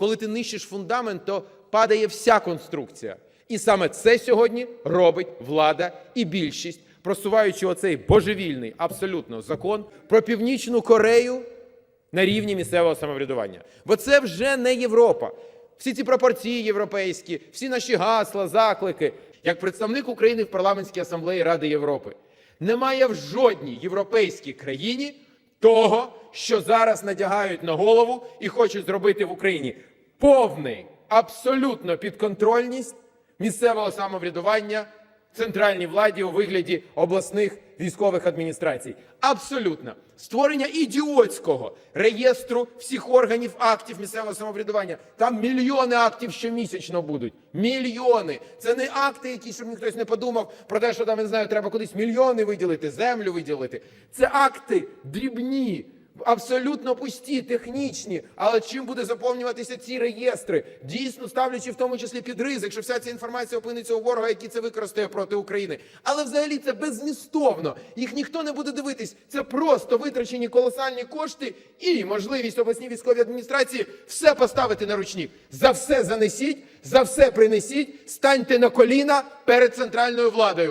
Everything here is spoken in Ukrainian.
Коли ти нищиш фундамент, то падає вся конструкція. І саме це сьогодні робить влада і більшість, просуваючи оцей божевільний абсолютно закон про північну Корею на рівні місцевого самоврядування. Бо це вже не Європа. Всі ці пропорції європейські, всі наші гасла, заклики. Як представник України в парламентській асамблеї Ради Європи, немає в жодній європейській країні того, що зараз надягають на голову і хочуть зробити в Україні повний, абсолютно підконтрольність місцевого самоврядування центральній владі у вигляді обласних військових адміністрацій. Абсолютно створення ідіотського реєстру всіх органів актів місцевого самоврядування. Там мільйони актів щомісячно будуть. Мільйони. Це не акти, які щоб ніхтось не подумав про те, що там не знаю, треба кудись мільйони виділити, землю виділити. Це акти дрібні. Абсолютно пусті, технічні, але чим буде заповнюватися ці реєстри, дійсно ставлячи в тому числі під ризик, що вся ця інформація опиниться у ворога, який це використає проти України. Але взагалі це беззмістовно. Їх ніхто не буде дивитись. Це просто витрачені колосальні кошти і можливість обласній військовій адміністрації все поставити на ручник. За все занесіть, за все принесіть, станьте на коліна перед центральною владою.